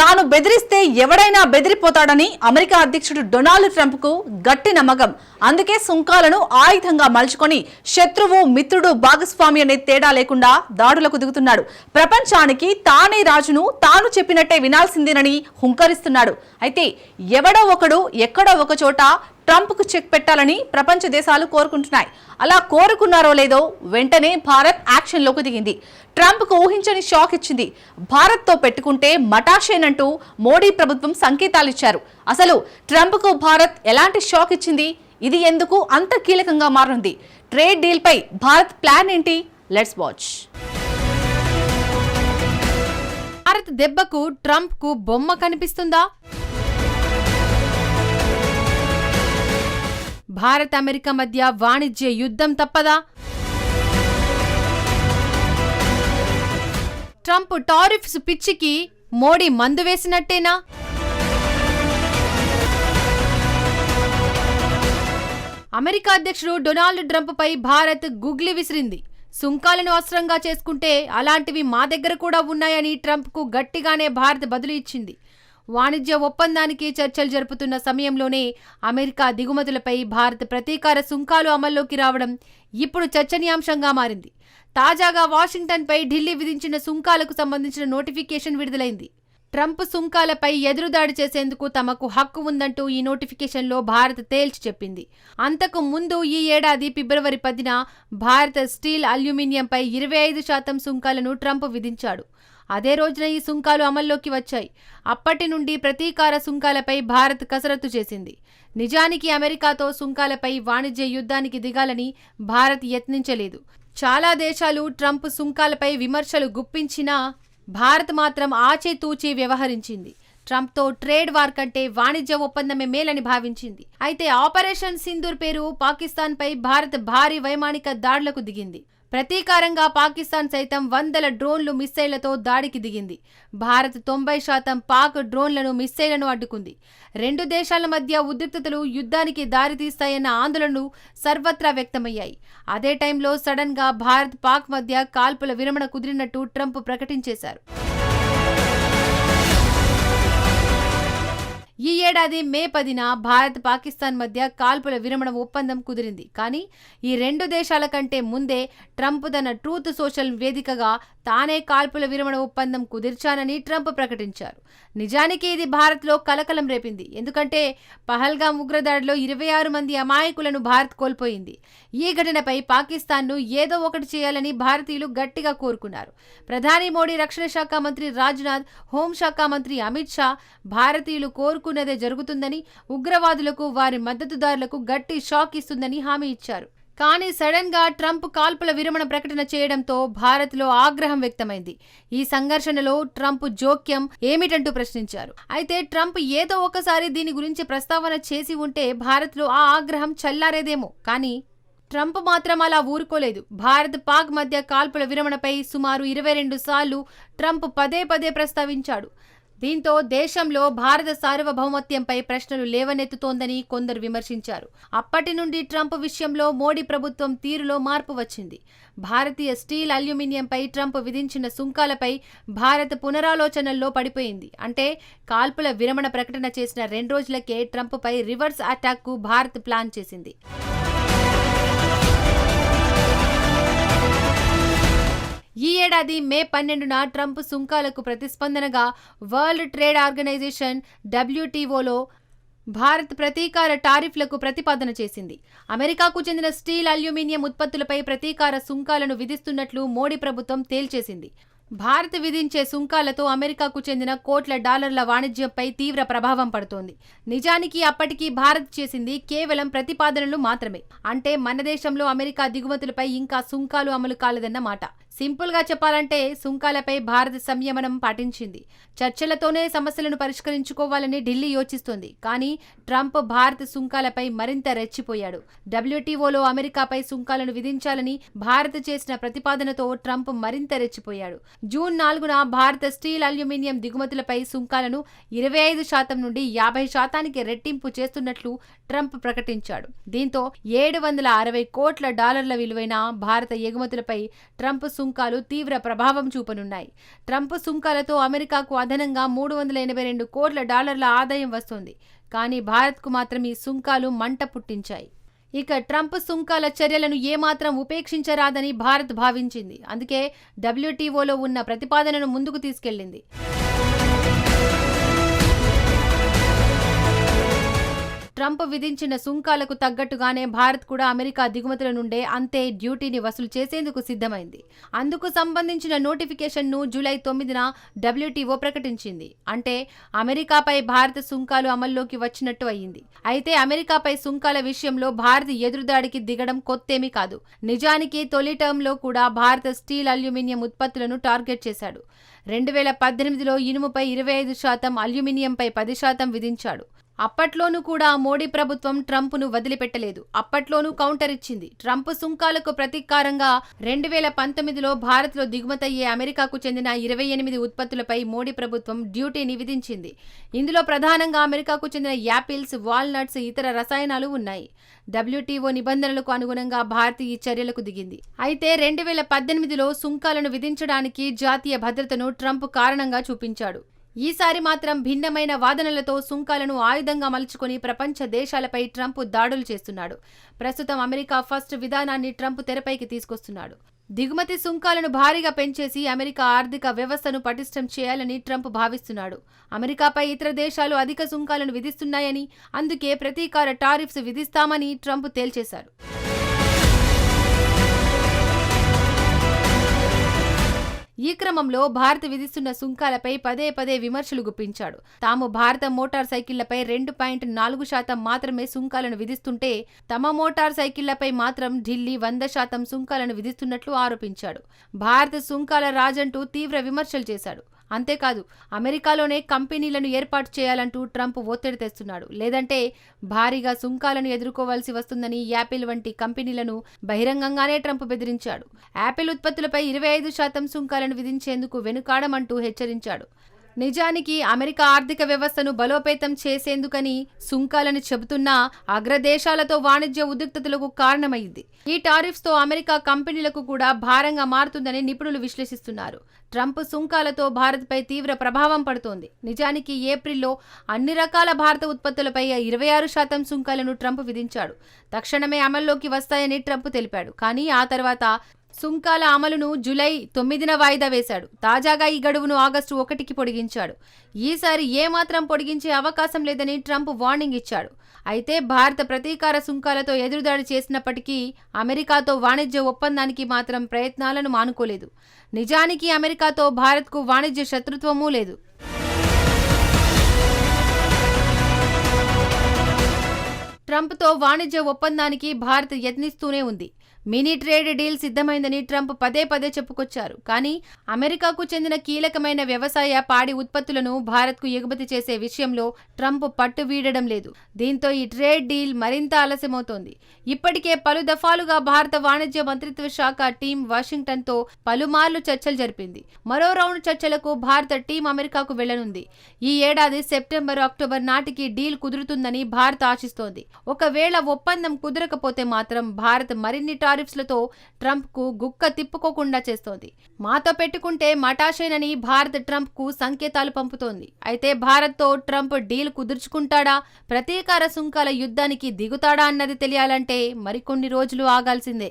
తాను బెదిరిస్తే ఎవడైనా బెదిరిపోతాడని అమెరికా అధ్యక్షుడు డొనాల్డ్ ట్రంప్కు గట్టి నమ్మకం. అందుకే సుంకాలను ఆయుధంగా మలుచుకొని శత్రువు మిత్రుడు భాగస్వామి అనే తేడా లేకుండా దాడులకు దిగుతున్నాడు. ప్రపంచానికి తానే రాజును తాను చెప్పినట్టే వినాల్సిందేనని హుంకరిస్తున్నాడు. అయితే ఎవడో ఒకడు ఎక్కడో ఒక చోట ట్రంప్కు చెక్ పెట్టాలని ప్రపంచ దేశాలు కోరుకుంటున్నాయి. అలా కోరుకున్నారో లేదో వెంటనే భారత్ యాక్షన్లోకి దిగింది. ట్రంప్కు ఊహించని షాక్ ఇచ్చింది. భారత్తో పెట్టుకుంటే మటాషేనంటూ మోడీ ప్రభుత్వం సంకేతాలిచ్చారు అసలు ట్రంప్కు భారత్ ఎలాంటి షాక్ ఇచ్చింది? ఇది ఎందుకు అంత కీలకంగా మారనుంది ట్రేడ్ డీల్పై భారత్ ప్లాన్ ఏంటి? Let's watch. భారత్ దెబ్బకు ట్రంప్కు బొమ్మ కనిపిస్తుందా? భారత్ అమెరికా మధ్య వాణిజ్య యుద్ధం తప్పదా? ట్రంప్ టారిఫ్స్ పిచ్చికి మోడీ మందు వేసినట్టేనా? అమెరికా అధ్యక్షుడు డొనాల్డ్ ట్రంప్ పై భారత్ గుగ్లి విసిరింది. సుంకాలను అస్త్రంగా చేసుకుంటే అలాంటివి మా దగ్గర కూడా ఉన్నాయని ట్రంప్కు గట్టిగానే భారత్ బదులు ఇచ్చింది. వాణిజ్య ఒప్పందానికి చర్చలు జరుపుతున్న సమయంలోనే అమెరికా దిగుమతులపై భారత్ ప్రతీకార సుంకాలు అమల్లోకి రావడం ఇప్పుడు చర్చనీయాంశంగా మారింది. తాజాగా వాషింగ్టన్పై ఢిల్లీ విధించిన సుంకాలకు సంబంధించిన నోటిఫికేషన్ విడుదలైంది. ట్రంప్ సుంకాలపై ఎదురుదాడి చేసేందుకు తమకు హక్కు ఉందంటూ ఈ నోటిఫికేషన్లో భారత్ తేల్చి చెప్పింది. అంతకు ముందు ఈ ఏడాది ఫిబ్రవరి పదిన భారత స్టీల్ అల్యూమినియంపై ఇరవై ఐదు శాతం సుంకాలను ట్రంప్ విధించాడు. అదే రోజున ఈ సుంకాలు అమల్లోకి వచ్చాయి. అప్పటి నుండి ప్రతీకార సుంకాలపై భారత్ కసరత్తు చేసింది. నిజానికి అమెరికాతో సుంకాలపై వాణిజ్య యుద్ధానికి దిగాలని భారత్ యత్నించలేదు. చాలా దేశాలు ట్రంప్ సుంకాలపై విమర్శలు గుప్పించినా భారత్ మాత్రం ఆచేతూచి వ్యవహరించింది. ట్రంప్తో ట్రేడ్ వార్ కంటే వాణిజ్య ఒప్పందమే మేలని భావించింది. అయితే ఆపరేషన్ సింధూర్ పేరు పాకిస్తాన్పై భారత్ భారీ వైమానిక దాడులకు దిగింది. ప్రతీకారంగా పాకిస్తాన్ సైతం వందల డ్రోన్లు మిస్సైళ్ళతో దాడికి దిగింది. భారత్ తొంభై శాతం పాక్ డ్రోన్లను మిస్సైళ్ళను అడ్డుకుంది. రెండు దేశాల మధ్య ఉద్రిక్తతలు యుద్ధానికి దారితీస్తాయన్న ఆందోళనలు సర్వత్రా వ్యక్తమయ్యాయి. అదే టైంలో సడన్గా భారత్ పాక్ మధ్య కాల్పుల విరమణ కుదిరినట్టు ట్రంప్ ప్రకటించేశారు. ఏడాది మే పదిన భారత్ పాకిస్తాన్ మధ్య కాల్పుల విరమణ ఒప్పందం కుదిరింది. కానీ ఈ రెండు దేశాల కంటే ముందే ట్రంప్ తన ట్రూత్ సోషల్ వేదికగా తానే కాల్పుల విరమణ ఒప్పందం కుదిర్చానని ట్రంప్ ప్రకటించారు. నిజానికి ఇది భారత్లో కలకలం రేపింది. ఎందుకంటే పహల్గాం ఉగ్రదాడిలో ఇరవై ఆరు మంది అమాయకులను భారత్ కోల్పోయింది. ఈ ఘటనపై పాకిస్తాన్ను ఏదో ఒకటి చేయాలని భారతీయులు గట్టిగా కోరుకున్నారు. ప్రధాని మోడీ రక్షణ శాఖ మంత్రి రాజ్నాథ్ హోంశాఖ మంత్రి అమిత్ షా భారతీయులు కోరుకున్నదే జరుగుతుందని ఉగ్రవాదులకు వారి మద్దతుదారులకు గట్టి షాక్ ఇస్తుందని హామీ ఇచ్చారు. కానీ సడన్గా ట్రంప్ కాల్పుల విరమణ ప్రకటన చేయడంతో భారత్లో ఆగ్రహం వ్యక్తమైంది. ఈ సంఘర్షణలో ట్రంప్ జోక్యం ఏమిటంటూ ప్రశ్నించారు. అయితే ట్రంప్ ఏదో ఒకసారి దీని గురించి ప్రస్తావన చేసి ఉంటే భారత్లో ఆ ఆగ్రహం చల్లారేదేమో. కానీ ట్రంప్ మాత్రం అలా ఊరుకోలేదు. భారత్ పాక్ మధ్య కాల్పుల విరమణపై సుమారు ఇరవై రెండు సార్లు ట్రంప్ పదే పదే ప్రస్తావించాడు. దీంతో దేశంలో భారత సార్వభౌమత్యంపై ప్రశ్నలు లేవనెత్తుతోందని కొందరు విమర్శించారు. అప్పటి నుండి ట్రంప్ విషయంలో మోడీ ప్రభుత్వం తీరులో మార్పు వచ్చింది. భారతీయ స్టీల్ అల్యూమినియంపై ట్రంప్ విధించిన సుంకాలపై భారత్ పునరాలోచనల్లో పడిపోయింది. అంటే కాల్పుల విరమణ ప్రకటన చేసిన రెండు రోజులకే ట్రంప్పై రివర్స్ అటాక్కు భారత్ ప్లాన్ చేసింది. ఈ ఏడాది మే పన్నెండున ట్రంప్ సుంకాలకు ప్రతిస్పందనగా వరల్డ్ ట్రేడ్ ఆర్గనైజేషన్ డబ్ల్యూటీఓలో భారత్ ప్రతీకార టారిఫ్లకు ప్రతిపాదన చేసింది. అమెరికాకు చెందిన స్టీల్ అల్యూమినియం ఉత్పత్తులపై ప్రతీకార సుంకాలను విధిస్తున్నట్లు మోడీ ప్రభుత్వం తేల్చేసింది. భారత్ విధించే సుంకాలతో అమెరికాకు చెందిన కోట్ల డాలర్ల వాణిజ్యంపై తీవ్ర ప్రభావం పడుతోంది. నిజానికి అప్పటికి భారత్ చేసింది కేవలం ప్రతిపాదనలు మాత్రమే. అంటే మన దేశంలో అమెరికా దిగుమతులపై ఇంకా సుంకాలు అమలు కాలేదన్న మాట గా చెప్పాలంటే సుంకాలపై భారత్ సంయమనం పాటించింది. చర్చలతోనే సమస్యలను పరిష్కరించుకోవాలని ఢిల్లీ యోచిస్తోంది. కానీ ట్రంప్ భారత్ సుంకాలపై మరింత రెచ్చిపోయాడు. డబ్ల్యూటీఓలో అమెరికాపై సుంకాలను విధించాలని భారత్ చేసిన ప్రతిపాదనతో ట్రంప్ మరింత రెచ్చిపోయాడు. జూన్ నాలుగున భారత స్టీల్ అల్యూమినియం దిగుమతులపై సుంకాలను ఇరవై ఐదు శాతం నుండి యాభై శాతానికి రెట్టింపు చేస్తున్నట్లు ట్రంప్ ప్రకటించాడు. దీంతో ఏడు వందల అరవై కోట్ల డాలర్ల విలువైన భారత ఎగుమతులపై ట్రంప్ సుంకాలు తీవ్ర ప్రభావం చూపనున్నాయి. ట్రంప్ సుంకాలతో అమెరికాకు అదనంగా మూడు వందల ఎనభై రెండు కోట్ల డాలర్ల ఆదాయం వస్తుంది. కానీ భారత్కు మాత్రం ఈ సుంకాలు మంట పుట్టించాయి. ఇక ట్రంప్ సుంకాల చర్యలను ఏమాత్రం ఉపేక్షించరాదని భారత్ భావించింది. అందుకే డబ్ల్యూటీఓలో ఉన్న ప్రతిపాదనను ముందుకు తీసుకెళ్ళింది ట్రంప్ విధించిన సుంకాలకు తగ్గట్టుగానే భారత్ కూడా అమెరికా దిగుమతుల నుండే అంతే డ్యూటీని వసూలు చేసేందుకు సిద్ధమైంది. అందుకు సంబంధించిన నోటిఫికేషన్ను జూలై తొమ్మిదిన డబ్ల్యూటీఓ ప్రకటించింది. అంటే అమెరికాపై భారత సుంకాలు అమల్లోకి వచ్చినట్టు అయింది అయితే అమెరికాపై సుంకాల విషయంలో భారత్ ఎదురుదాడికి దిగడం కొత్తేమీ కాదు. నిజానికి తొలి టర్మ్లో కూడా భారత స్టీల్ అల్యూమినియం ఉత్పత్తులను టార్గెట్ చేశాడు. రెండు వేల పద్దెనిమిదిలో ఇనుముపై ఇరవై ఐదు శాతం అల్యూమినియంపై పది శాతం విధించాడు. అప్పట్లోనూ కూడా మోడీ ప్రభుత్వం ట్రంప్ను వదిలిపెట్టలేదు. అప్పట్లోనూ కౌంటర్ ఇచ్చింది. ట్రంప్ సుంకాలకు ప్రతీకారంగా రెండు వేల పంతొమ్మిదిలో భారత్లో దిగుమతయ్యే అమెరికాకు చెందిన ఇరవై ఎనిమిది ఉత్పత్తులపై మోడీ ప్రభుత్వం డ్యూటీని విధించింది. ఇందులో ప్రధానంగా అమెరికాకు చెందిన యాపిల్స్ వాల్నట్స్ ఇతర రసాయనాలు ఉన్నాయి. డబ్ల్యూటీఓ నిబంధనలకు అనుగుణంగా భారత్ ఈ చర్యలకు దిగింది. అయితే రెండు వేల పద్దెనిమిదిలో సుంకాలను విధించడానికి జాతీయ భద్రతను ట్రంప్ కారణంగా చూపించాడు. ఈసారి మాత్రం భిన్నమైన వాదనలతో సుంకాలను ఆయుధంగా మలుచుకొని ప్రపంచ దేశాలపై ట్రంప్ దాడులు చేస్తున్నాడు. ప్రస్తుతం అమెరికా ఫస్ట్ విధానాన్ని ట్రంప్ తెరపైకి తీసుకొస్తున్నాడు. దిగుమతి సుంకాలను భారీగా పెంచేసి అమెరికా ఆర్థిక వ్యవస్థను పటిష్టం చేయాలని ట్రంప్ భావిస్తున్నాడు. అమెరికాపై ఇతర దేశాలు అధిక సుంకాలను విధిస్తున్నాయని అందుకే ప్రతీకార టారిఫ్స్ విధిస్తామని ట్రంప్ తేల్చేశారు. ఈ క్రమంలో భారత్ విధిస్తున్న సుంకాలపై పదే పదే విమర్శలు గుప్పించాడు. తాము భారత మోటార్ సైకిళ్ళపై రెండు పాయింట్ నాలుగు శాతం మాత్రమే సుంకాలను విధిస్తుంటే తమ మోటార్ సైకిళ్ళపై మాత్రం ఢిల్లీ వంద శాతం సుంకాలను విధిస్తున్నట్లు ఆరోపించాడు. భారత సుంకాల రాజంటూ తీవ్ర విమర్శలు చేశాడు. అంతేకాదు అమెరికాలోనే కంపెనీలను ఏర్పాటు చేయాలంటూ ట్రంప్ ఒత్తిడి తెస్తున్నాడు. లేదంటే భారీగా సుంకాలను ఎదుర్కోవాల్సి వస్తుందని యాపిల్ వంటి కంపెనీలను బహిరంగంగానే ట్రంప్ బెదిరించాడు. యాపిల్ ఉత్పత్తులపై ఇరవై ఐదు శాతం సుంకాలను విధించేందుకు వెనుకాడమంటూ హెచ్చరించాడు. నిజానికి అమెరికా ఆర్థిక వ్యవస్థను బలోపేతం చేసేందుకని సుంకాలను చెబుతున్నా అగ్రదేశాలతో వాణిజ్య ఉద్రిక్తతలకు కారణమైంది. ఈ టారిఫ్స్తో అమెరికా కంపెనీలకు కూడా భారంగా మారుతుందని నిపుణులు విశ్లేషిస్తున్నారు. ట్రంప్ సుంకాలతో భారత్పై తీవ్ర ప్రభావం పడుతోంది. నిజానికి ఏప్రిల్లో అన్ని రకాల భారత ఉత్పత్తులపై ఇరవై ఆరు శాతం సుంకాలను ట్రంప్ విధించాడు. తక్షణమే అమల్లోకి వస్తాయని ట్రంప్ తెలిపాడు. కానీ ఆ తర్వాత సుంకాల అమలును జులై తొమ్మిదిన వాయిదా వేశాడు. తాజాగా ఈ గడువును ఆగస్టు ఒకటికి పొడిగించాడు. ఈసారి ఏమాత్రం పొడిగించే అవకాశం లేదని ట్రంప్ వార్నింగ్ ఇచ్చాడు. అయితే భారత ప్రతీకార సుంకాలతో ఎదురుదాడి చేసినప్పటికీ అమెరికాతో వాణిజ్య ఒప్పందానికి మాత్రం ప్రయత్నాలను మానుకోలేదు. నిజానికి అమెరికాతో భారత్కు వాణిజ్య శత్రుత్వమూ లేదు. ట్రంప్తో వాణిజ్య ఒప్పందానికి భారత్ యత్నిస్తూనే ఉంది. మినీ ట్రేడ్ డీల్ సిద్ధమైందని ట్రంప్ పదే పదే చెప్పుకొచ్చారు. కానీ అమెరికాకు చెందిన కీలకమైన వ్యవసాయ పాడి ఉత్పత్తులను భారత్కు ఎగుమతి చేసే విషయంలో ట్రంప్ పట్టు వీడడం లేదు. దీంతో ఈ ట్రేడ్ డీల్ మరింత ఆలస్యమవుతోంది. ఇప్పటికే పలు దఫాలుగా భారత వాణిజ్య మంత్రిత్వ శాఖ టీం వాషింగ్టన్తో పలుమార్లు చర్చలు జరిపింది. మరో రౌండ్ చర్చలకు భారత టీం అమెరికాకు వెళ్ళనుంది. ఈ ఏడాది సెప్టెంబర్ అక్టోబర్ నాటికి డీల్ కుదురుతుందని భారత్ ఆశిస్తోంది. ఒకవేళ ఒప్పందం కుదరకపోతే మాత్రం భారత్ మరిన్ని టారిఫ్స్లతో ట్రంప్కు గుక్క తిప్పుకోకుండా చేస్తోంది. మాతో పెట్టుకుంటే మటాషేనని భారత్ ట్రంప్కు సంకేతాలు పంపుతోంది. అయితే భారత్తో ట్రంప్ డీల్ కుదుర్చుకుంటాడా? ప్రతీకార సుంకాల యుద్ధానికి దిగుతాడా అన్నది తెలియాలంటే మరికొన్ని రోజులు ఆగాల్సిందే.